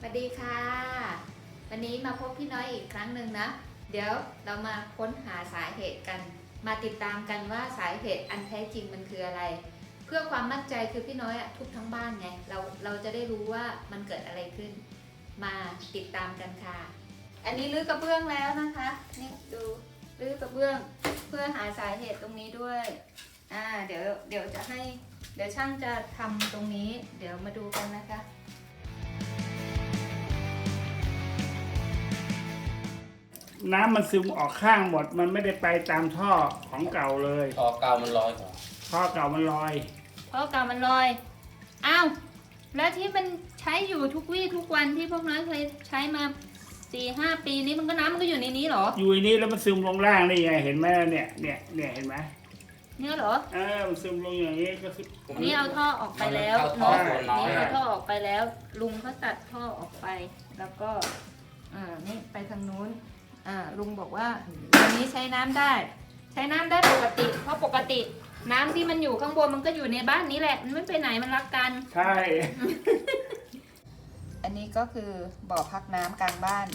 สวัสดีค่ะ วันนี้มาพบพี่น้อยอีกครั้งหนึ่งนะ เดี๋ยวเรามาค้นหาสาเหตุกัน มาติดตามกันว่าสาเหตุอันแท้จริงมันคืออะไร เพื่อความมั่นใจคือพี่น้อยอะทุบทั้งบ้านไง เราเราจะได้รู้ว่ามันเกิดอะไรขึ้น มาติดตามกันค่ะ อันนี้รื้อกระเบื้องแล้วนะคะ นี่ดูรื้อกระเบื้อง เพื่อหาสาเหตุตรงนี้ด้วย อ่า เดี๋ยวเดี๋ยวจะให้ เดี๋ยวช่างจะทำตรงนี้ เดี๋ยวมาดูกันนะคะ น้ำมันซึมออกข้างหมด มันไม่ได้ไปตามท่อของเก่าเลย ต่อเกาวมันลอยกว่าท่อเก่ามันลอย เพราะเก่ามันลอย อ้าว แล้วที่มันใช้อยู่ทุกวี่ทุกวันที่พวกน้อยเคยใช้มาสี่ห้าปีนี้มันก็น้ำมันก็อยู่ในนี้เหรอ อยู่ในนี้แล้วมันซึมลงล่างนี่ไงเห็นไหมเนี่ย เนี่ยเนี่ยเห็นไหมเนี่ยเหรอ เออมันซึมลงอย่างนี้ก็คือ นี่เอาท่อออกไปแล้วเข้าท่อเนาะส่วนน้อยนี่เอาอะท่อออกไปแล้ว ลุงเขาตัดท่อออกไป แล้วก็ อ่า นี่ไปทางนู้นอ่า ลุงบอกว่าวันนี้ใช้น้ำได้ ใช้น้ำได้ปกติ เพราะปกติน้ำที่มันอยู่ข้างบนมันก็อยู่ในบ้านนี้แหละ มันไม่ไปไหนมันรักกัน ใช่ อันนี้ก็คือบ่อพักน้ำกลางบ้าน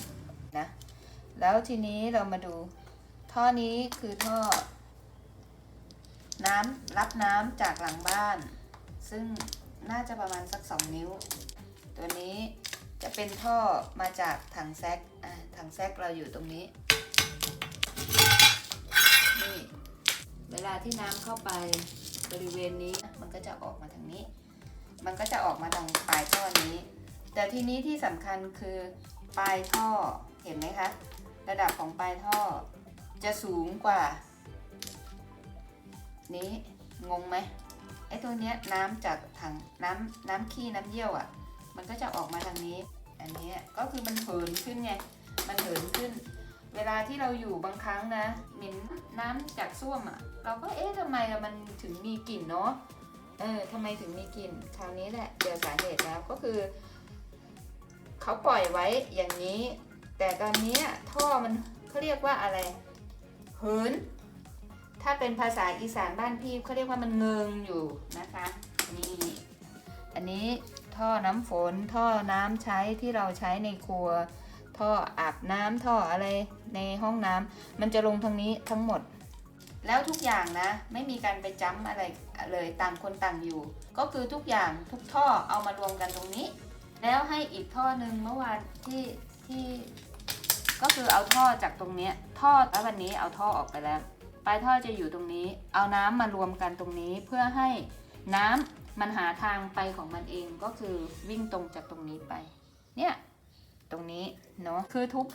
นะ แล้วทีนี้เรามาดู ท่อนี้คือท่อ น้ำรับน้ำจากหลังบ้าน ซึ่งน่าจะประมาณสักสองนิ้ว ตัวนี้ จะเป็นท่อมาจากถังแซกอ่าถังแซกเราอยู่ตรงนี้ นี่ เวลาที่น้ำเข้าไปบริเวณนี้ มันก็จะออกมาทางนี้ มันก็จะออกมาทางปลายท่อนี้ แต่ทีนี้ที่สำคัญคือปลายท่อ เห็นไหมคะ ระดับของปลายท่อจะสูงกว่า นี้ งงไหมไอ้ตัวเนี้ยน้ำจากถังน้ำน้ำขี้น้ำเยี่ยวอะ่ะ มันก็จะออกมาทางนี้ อันนี้ก็คือมันเหินขึ้นไง มันเหินขึ้น เวลาที่เราอยู่บางครั้งนะเหม็นน้ำจากส้วมอะ่ะ เราก็เอ๊ะทำไมอะมันถึงมีกลิ่นเนาะ เออทำไมถึงมีกลิ่น คราวนี้แหละเจอสาเหตุแล้วก็คือเขาปล่อยไว้อย่างนี้ แต่ตอนนี้ท่อมันเขาเรียกว่าอะไร เหิน ถ้าเป็นภาษาอีสานบ้านพี่เขาเรียกว่ามันเงิงอยู่นะคะ นี่ อันนี้ ท่อน้ำฝน ท่อน้ำใช้ที่เราใช้ในครัว ท่ออาบน้ำท่ออะไรในห้องน้ำมันจะลงทางนี้ทั้งหมด แล้วทุกอย่างนะ ไม่มีการไปจ้ำอะไรเลยต่างคนต่างอยู่ ก็คือทุกอย่างทุกท่อเอามารวมกันตรงนี้ แล้วให้อีกท่อหนึ่งเมื่อวานที่ที่ก็คือเอาท่อจากตรงนี้ท่อแล้ววันนี้เอาท่อออกไปแล้วปลายท่อจะอยู่ตรงนี้ เอาน้ำมารวมกันตรงนี้เพื่อให้น้ำ มันหาทางไปของมันเองก็คือวิ่งตรงจากตรงนี้ไป เนี่ย ตรงนี้เนาะคือทุบ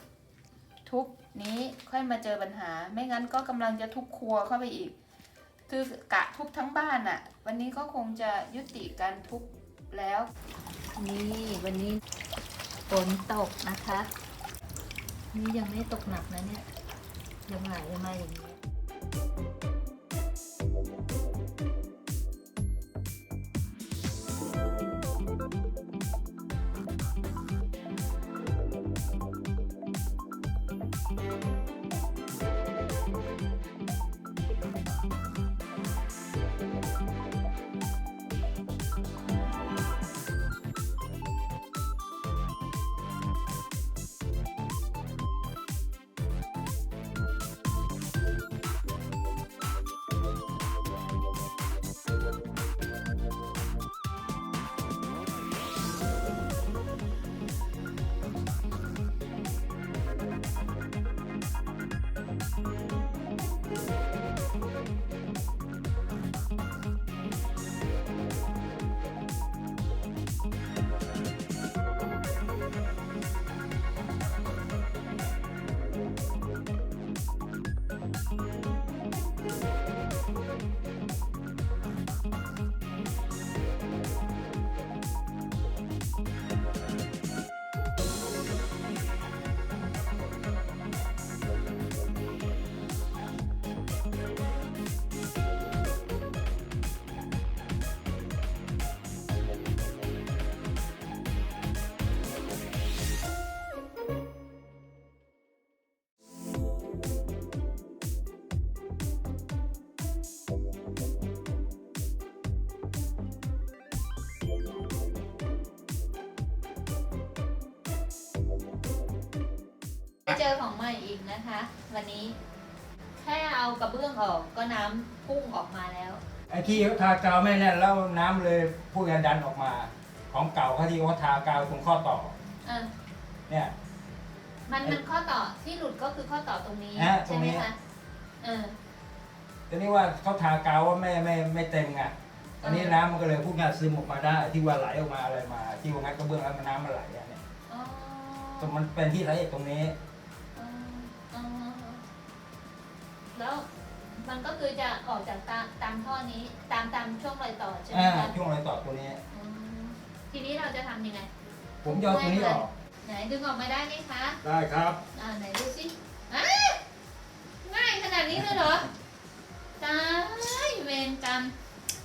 ทุบนี้ค่อยมาเจอปัญหา ไม่งั้นก็กำลังจะทุบครัวเข้าไปอีก คือกะทุบทั้งบ้านอะ่ะ วันนี้ก็คงจะยุติการทุบแล้ว นี่วันนี้ฝนตกนะคะ นี่ยังไม่ตกหนักนะเนี่ยยังไหลมาอย่างนี้ เจอของใหม่อีกนะคะ วันนี้ แค่เอากระเบื้องออกก็น้ำพุ่งออกมาแล้ว ไอ้ที่ทากาวไม่แน่นแล้วน้ำเลยพูดกันดันออกมา ของเก่าเขาที่เขาทากาวตรงข้อต่อ เออเนี่ย มันมันข้อต่อที่หลุดก็คือข้อต่อตรงนี้ฮะใช่ไหมตรงนี้คะเออ ทีนี้ว่าเขาทากาวว่าไม่ไม่ไม่เต็มไงอันนี้น้ำมันก็เลยพูดง่ายซึมออกมาได้ ที่ว่าไหลออกมาอะไรมา ที่ว่างัดกระเบื้องแล้วมันน้ำมันไหลอะเนี่ยอ๋อตรงมันเป็นที่สาเหตุตรงนี้ แล้วมันก็คือจะออกจากตามตามท่อนี้ตามตามช่วงรอยต่อใช่ไหมอ่าคะช่วงรอยต่อตัวนี้ อืมทีนี้เราจะทำยังไง ผมจะเอาตัวนี้ออกไหนดึงออกมาได้ไหมคะได้ครับอ่าไหนดูสิอ้าง่ายขนาดนี้เลยเหรอตายเวรกรรม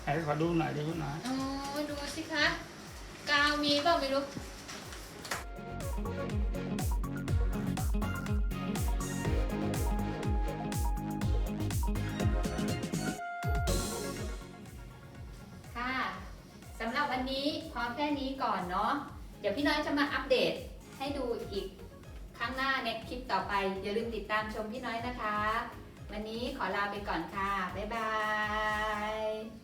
ไหนขอดูหน่อยดูหน่อยโอ้ดูสิคะ กาวมีเปล่าไม่รู้ วันนี้พอแค่นี้ก่อนเนาะ เดี๋ยวพี่น้อยจะมาอัปเดตให้ดูอีกครั้งหน้าในคลิปต่อไป อย่าลืมติดตามชมพี่น้อยนะคะ วันนี้ขอลาไปก่อนค่ะ บ๊ายบาย